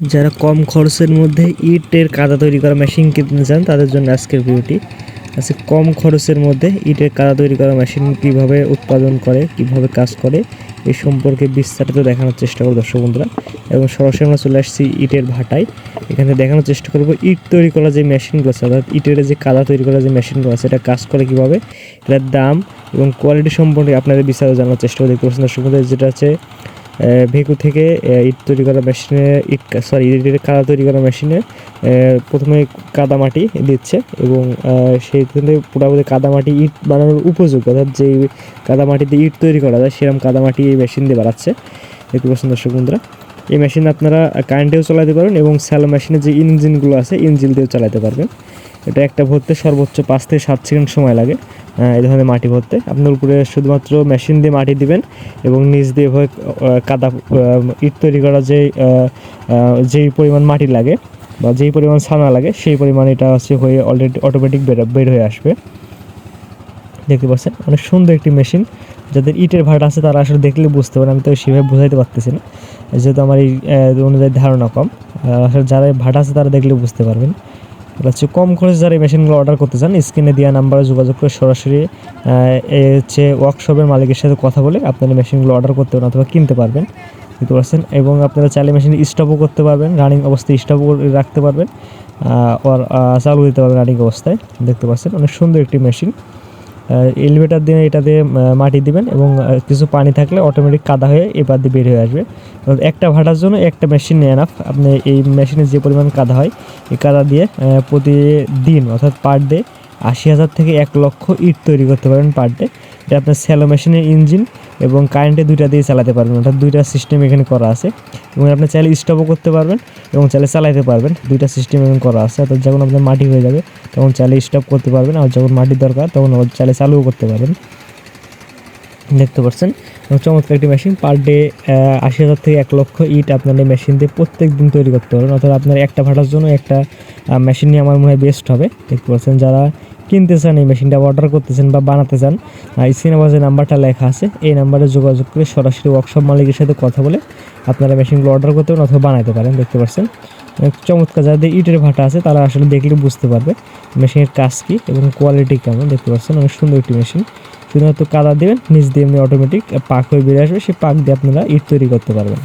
যারা কম খরচের মধ্যে ইটের কাদা তৈরি করা মেশিন কিনতে চান, তাদের জন্য আজকের ভিডিওটি। আছে কম খরচের মধ্যে ইটের কাদা তৈরি করা মেশিন কীভাবে উৎপাদন করে, কীভাবে কাজ করে এই সম্পর্কে বিস্তারিত দেখানোর চেষ্টা করব দর্শক বন্ধুরা। এবং সরাসরি আমরা চলে আসছি ইটের ভাটায়। এখানে দেখানোর চেষ্টা করব ইট তৈরি করা যে মেশিনগুলো আছে, অর্থাৎ ইটের যে কাদা তৈরি করা যে মেশিনগুলো আছে, এটা কাজ করে কীভাবে, এটার দাম এবং কোয়ালিটি সম্পর্কে আপনাদের বিস্তারিত জানার চেষ্টা করে দেখতে পাচ্ছেন দর্শক বন্ধুরা যেটা আছে ভেকু থেকে ইট তৈরি করা মেশিনে, ইট সরি ইটের কাদা তৈরি করা মেশিনে প্রথমে কাদা মাটি দিচ্ছে এবং সেই থেকে পুরোপুরি কাদা মাটি ইট বানানোর উপযোগী, অর্থাৎ যে কাদা মাটিতে ইট তৈরি করা যায়, সেরকম কাদা মাটি এই মেশিন দিয়ে বাড়াচ্ছে দেখতে পাচ্ছেন দর্শক বন্ধুরা, এই মেশিন আপনারা কারেন্টেও চালাতে পারেন এবং স্যালো মেশিনের যে ইঞ্জিনগুলো আছে ইঞ্জিন দিয়েও চালাতে পারবেন। এটা একটা ভরতে সর্বোচ্চ পাঁচ থেকে সাত সেকেন্ড সময় লাগে। এই ধরনের মাটি ভরতে। আপনার উপরে শুধুমাত্র মেশিন দিয়ে মাটি দিবেন এবং নিচ দিয়ে এভাবে কাদা ইট তৈরি করা যে যেই পরিমাণ মাটি লাগে বা যেই পরিমাণ ছানা লাগে, সেই পরিমাণ এটা হচ্ছে হয়ে অলরেডি অটোমেটিক বের হয়ে আসবে। দেখতে পাচ্ছেন, অনেক সুন্দর একটি মেশিন। যাদের ইটের ভাট আছে তারা আসলে দেখলে বুঝতে পারে, আমি তো সেভাবে বোঝাইতে পারতেছি না। যেহেতু আমার এই অনুযায়ী ধারণা কম আসলে যারা ভাট আছে তারা দেখলে বুঝতে পারবেন। হচ্ছে কম খরচে যারা এই মেশিনগুলো অর্ডার করতে চান স্ক্রিনে দেওয়া নাম্বারে যোগাযোগ করে সরাসরি হচ্ছে ওয়ার্কশপের মালিকের সাথে কথা বলে আপনারা মেশিনগুলো অর্ডার করতে পারেন অথবা কিনতে পারবেন। দিতে পারছেন এবং আপনারা চাইলে মেশিন স্টপও করতে পারবেন রানিং অবস্থায় স্টপও রাখতে পারবেন আর চালু দিতে পারবেন রানিং অবস্থায়। দেখতে পাচ্ছেন? অনেক সুন্দর একটি মেশিন এলিভেটার দিয়ে এটাতে মাটি দিবেন এবং কিছু পানি থাকলে অটোমেটিক কাদা হয়ে এবার দিয়ে বের হয়ে আসবে। একটা ভাটার জন্য একটা মেশিন নিয়ে এনাফ আপনি এই মেশিনে যে পরিমাণ কাদা হয়, এই কাদা দিয়ে প্রতিদিন অর্থাৎ পার ডে আশি হাজার থেকে এক লক্ষ ইট তৈরি করতে পারেন পার ডে এটা আপনার স্যালো মেশিনের ইঞ্জিন এবং কারেন্টে দুইটা দিয়ে চালাতে পারবেন, অর্থাৎ দুইটা সিস্টেম এখানে করা আছে। এবং আপনি চাইলে স্টপও করতে পারবেন এবং চাইলে চালাইতে পারবেন। দুইটা সিস্টেম এখানে করা আছে, অর্থাৎ যখন আপনার মাটি হয়ে যাবে, তখন চাইলে স্টপ করতে পারবেন। আর যখন মাটির দরকার, তখন চাইলে চালুও করতে পারবেন। দেখতে পাচ্ছেন? চমৎকার একটি মেশিন পার ডে আশি হাজার থেকে এক লক্ষ ইট আপনার এই মেশিন দিয়ে প্রত্যেক দিন তৈরি করতে পারবেন। অর্থাৎ আপনার একটা ভাটার জন্য একটা মেশিন নিয়ে আমার মনে হয় বেস্ট হবে। দেখতে পাচ্ছেন যারা কিনতে চান এই মেশিনটা অর্ডার করতেছেন বা বানাতে চান এই সিনেমা যে নাম্বারটা লেখা আছে, এই নাম্বারে যোগাযোগ করে সরাসরি ওয়ার্কশপ মালিকের সাথে কথা বলে আপনারা মেশিনগুলো অর্ডার করতে পারেন অথবা বানাতে পারেন, দেখতে পাচ্ছেন। চমৎকার যাদের ইটের ভাটা আছে, তারা আসলে দেখলে বুঝতে পারবে মেশিনের কাজ কী এবং কোয়ালিটি কেমন, দেখতে পাচ্ছেন। অনেক সুন্দর একটি মেশিন শুধুমাত্র কাদা দেবেন, নিচ দিয়ে এমনি অটোমেটিক পাক হয়ে বেরিয়ে আসবে, সেই পাক দিয়ে আপনারা ইট তৈরি করতে পারবেন।